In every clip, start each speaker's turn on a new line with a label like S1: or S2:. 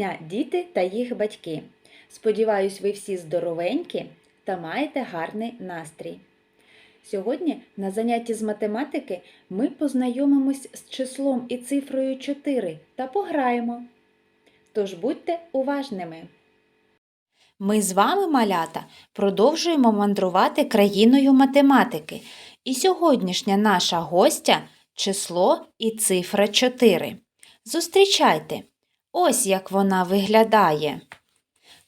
S1: дня, діти та їх батьки! Сподіваюсь, ви всі здоровенькі та маєте гарний настрій. Сьогодні на занятті з математики ми познайомимось з числом і цифрою 4 та пограємо. Тож будьте уважними. Ми з вами, малята, продовжуємо мандрувати країною математики. І сьогоднішня наша гостя число і цифра 4. Зустрічайте! Ось як вона виглядає.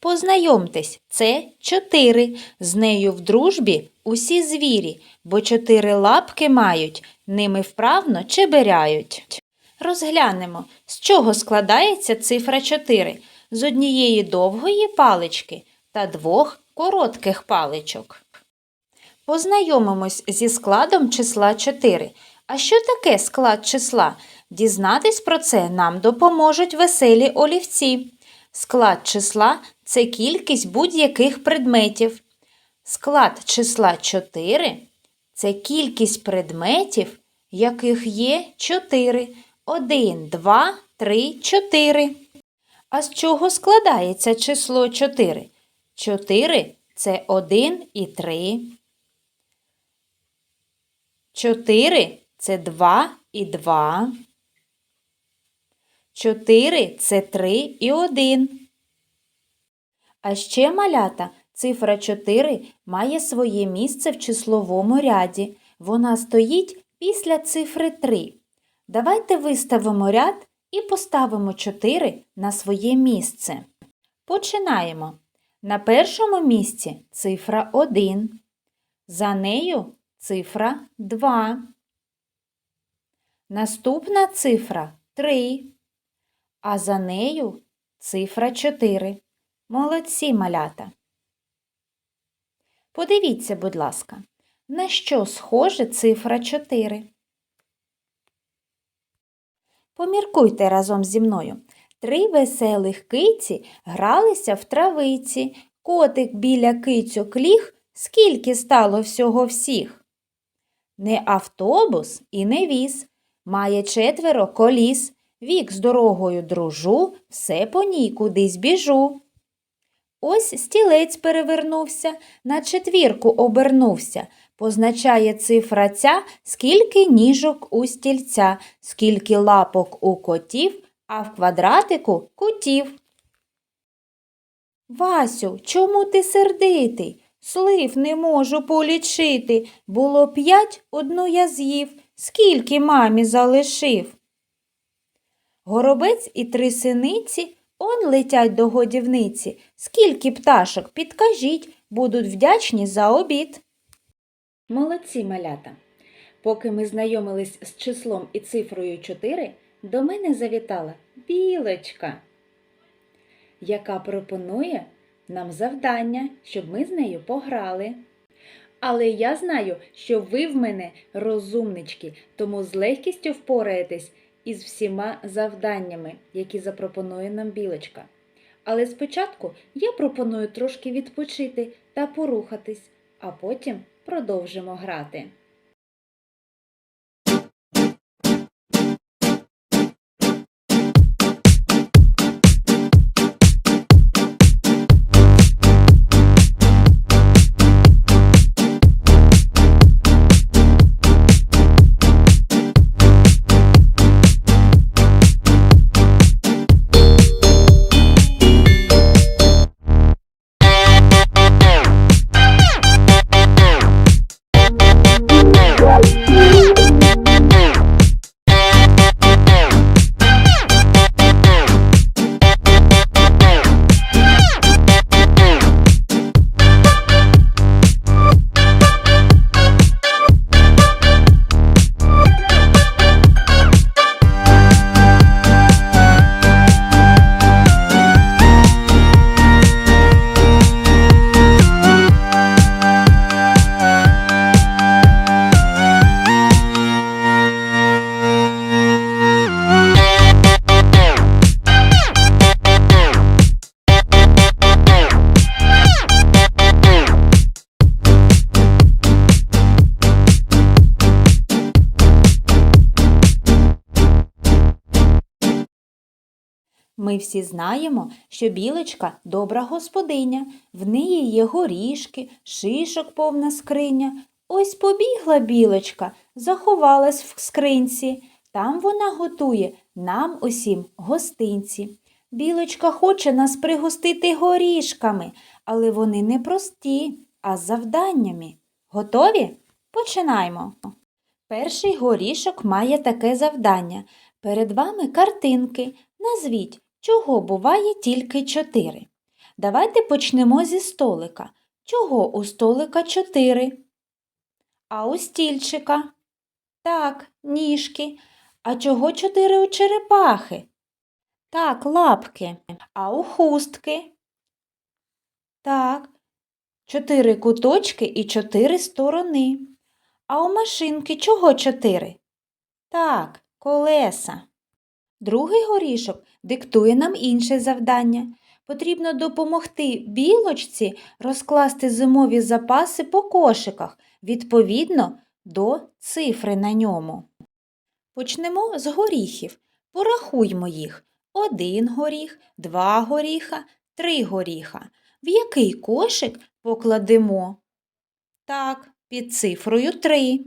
S1: Познайомтесь, це 4. З нею в дружбі усі звірі, бо чотири лапки мають, ними вправно чеберяють. Розглянемо, з чого складається цифра 4. З однієї довгої палички та двох коротких паличок. Познайомимось зі складом числа 4. А що таке склад числа? Дізнатись про це нам допоможуть веселі олівці. Склад числа це кількість будь-яких предметів. Склад числа 4 це кількість предметів, яких є 4. 1, 2, 3, 4. А з чого складається число 4? 4 це 1 і 3. 4 це 2 і 2. 4 це 3 і 1. А ще малята цифра 4 має своє місце в числовому ряді. Вона стоїть після цифри 3. Давайте виставимо ряд і поставимо 4 на своє місце. Починаємо. На першому місці цифра 1. За нею цифра 2. Наступна цифра 3. А за нею цифра 4. Молодці малята. Подивіться, будь ласка, на що схоже цифра 4. Поміркуйте разом зі мною. Три веселих киці гралися в травиці. Котик біля кицьок ліг, скільки стало всього всіх. Не автобус і не віз, має четверо коліс. Вік з дорогою дружу, все по ній кудись біжу. Ось стілець перевернувся, на четвірку обернувся. Позначає цифра ця, скільки ніжок у стільця, скільки лапок у котів, а в квадратику кутів. Васю, чому ти сердитий? Слив не можу полічити. Було п'ять, одну я з'їв. Скільки мамі залишив? Горобець і три синиці он летять до годівниці. Скільки пташок, підкажіть, будуть вдячні за обід. Молодці малята! Поки ми знайомились з числом і цифрою 4, до мене завітала білочка, яка пропонує нам завдання, щоб ми з нею пограли. Але я знаю, що ви в мене розумнички, тому з легкістю впораєтесь із всіма завданнями, які запропонує нам білочка. Але спочатку я пропоную трошки відпочити та порухатись, а потім продовжимо грати. Ми всі знаємо, що білочка добра господиня, в неї є горішки, шишок повна скриня. Ось побігла білочка, заховалась в скринці. Там вона готує нам усім гостинці. Білочка хоче нас пригостити горішками, але вони не прості, а з завданнями. Готові? Починаймо. Перший горішок має таке завдання. Перед вами картинки. Назвіть, чого буває тільки чотири. Давайте почнемо зі столика. Чого у столика чотири? А у стільчика? Так, ніжки. А чого чотири у черепахи? Так, лапки. А у хустки? Так, чотири куточки і чотири сторони. А у машинки чого чотири? Так, колеса. Другий горішок диктує нам інше завдання. Потрібно допомогти білочці розкласти зимові запаси по кошиках відповідно до цифри на ньому. Почнемо з горіхів. Порахуймо їх. Один горіх, два горіха, три горіха. В який кошик покладемо? Так, під цифрою три.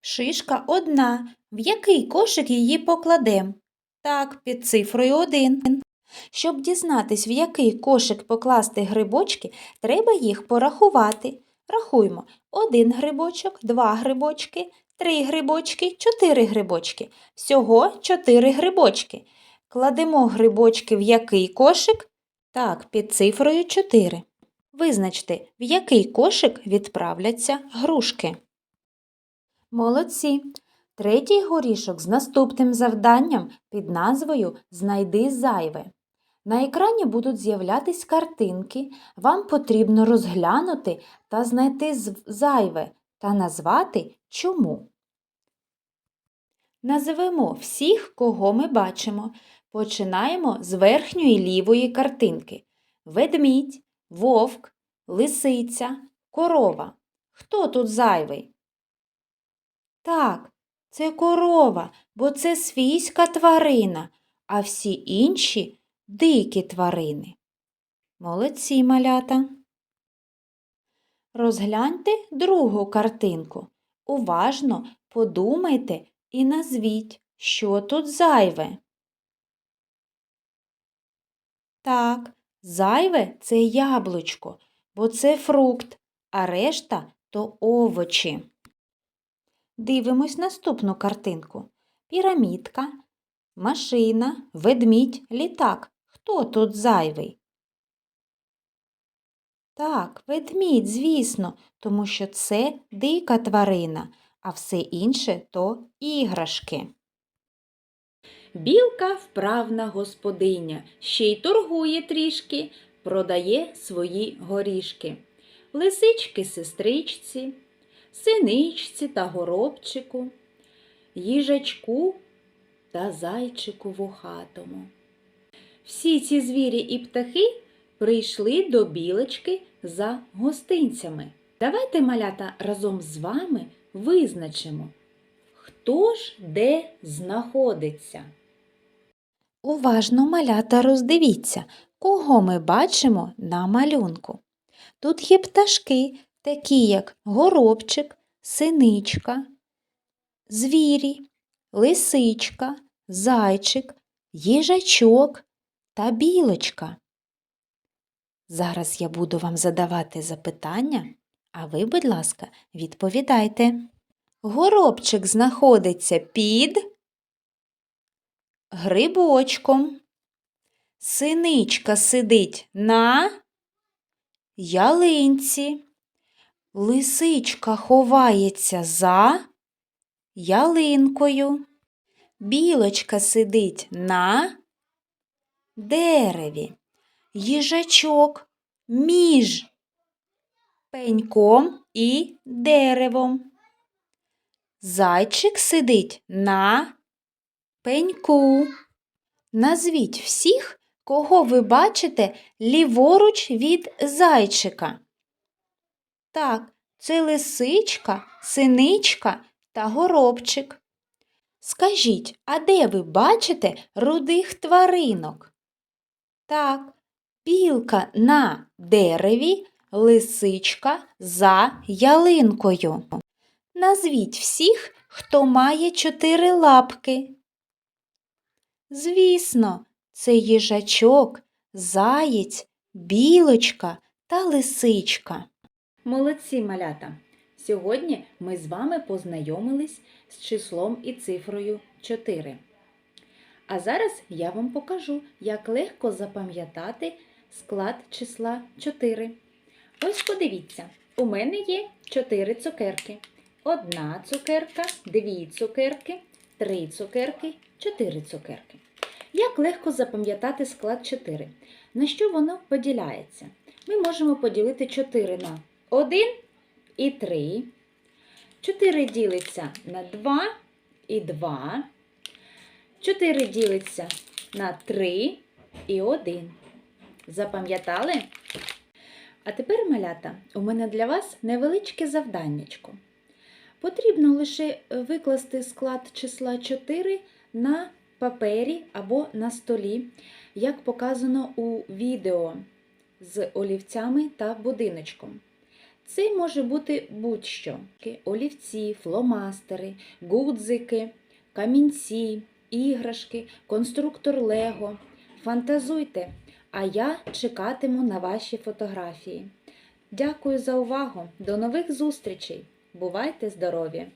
S1: Шишка одна. В який кошик її покладем? Так, під цифрою один. Щоб дізнатись, в який кошик покласти грибочки, треба їх порахувати. Рахуймо. Один грибочок, два грибочки, три грибочки, чотири грибочки. Всього чотири грибочки. Кладемо грибочки в який кошик? Так, під цифрою 4. Визначте, в який кошик відправляться грушки. Молодці. Третій горішок з наступним завданням під назвою Знайди зайве. На екрані будуть з'являтись картинки. Вам потрібно розглянути та знайти зайве та назвати чому. Називемо всіх, кого ми бачимо. Починаємо з верхньої лівої картинки. Ведмідь, вовк, лисиця, корова. Хто тут зайвий? Так, це корова, бо це свійська тварина, а всі інші дикі тварини. Молодці малята. Розгляньте другу картинку. Уважно подумайте і назвіть, що тут зайве. Так, зайве це яблучко, бо це фрукт, а решта то овочі. Дивимось наступну картинку. Пірамідка, машина, ведмідь, літак. Хто тут зайвий? Так, ведмідь, звісно, тому що це дика тварина, а все інше то іграшки. Білка вправна господиня, ще й торгує трішки, продає свої горішки. Лисички сестричці, синичці та горобчику, їжачку та зайчику вухатому. Всі ці звірі і птахи прийшли до білочки за гостинцями. Давайте, малята, разом з вами визначимо, хто ж де знаходиться. Уважно малята роздивіться, кого ми бачимо на малюнку. Тут є пташки, такі як горобчик, синичка, звірі, лисичка, зайчик, їжачок та білочка. Зараз я буду вам задавати запитання, а ви, будь ласка, відповідайте. Горобчик знаходиться під грибочком. Синичка сидить на ялинці. Лисичка ховається за ялинкою. Білочка сидить на дереві. Їжачок між пеньком і деревом. Зайчик сидить на пеньку. Назвіть всіх, кого ви бачите ліворуч від зайчика. Так, це лисичка, синичка та горобчик. Скажіть, а де ви бачите рудих тваринок? Так, білка на дереві, лисичка за ялинкою. Назвіть всіх, хто має чотири лапки. Звісно, це їжачок, заєць, білочка та лисичка. Молодці, малята! Сьогодні ми з вами познайомились з числом і цифрою 4. А зараз я вам покажу, як легко запам'ятати склад числа 4. Ось подивіться, у мене є 4 цукерки. Одна цукерка, дві цукерки, три цукерки, чотири цукерки. Як легко запам'ятати склад 4? На що воно поділяється? Ми можемо поділити 4 на 1 і 3. 4 ділиться на 2 і 2. 4 ділиться на 3 і 1. Запам'ятали? А тепер, малята, у мене для вас невеличке завданнячко. Потрібно лише викласти склад числа 4 на папері або на столі, як показано у відео з олівцями та будиночком. Це може бути будь-що: олівці, фломастери, гудзики, камінці, іграшки, конструктор Лего. Фантазуйте, а я чекатиму на ваші фотографії. Дякую за увагу! До нових зустрічей! Бувайте здорові!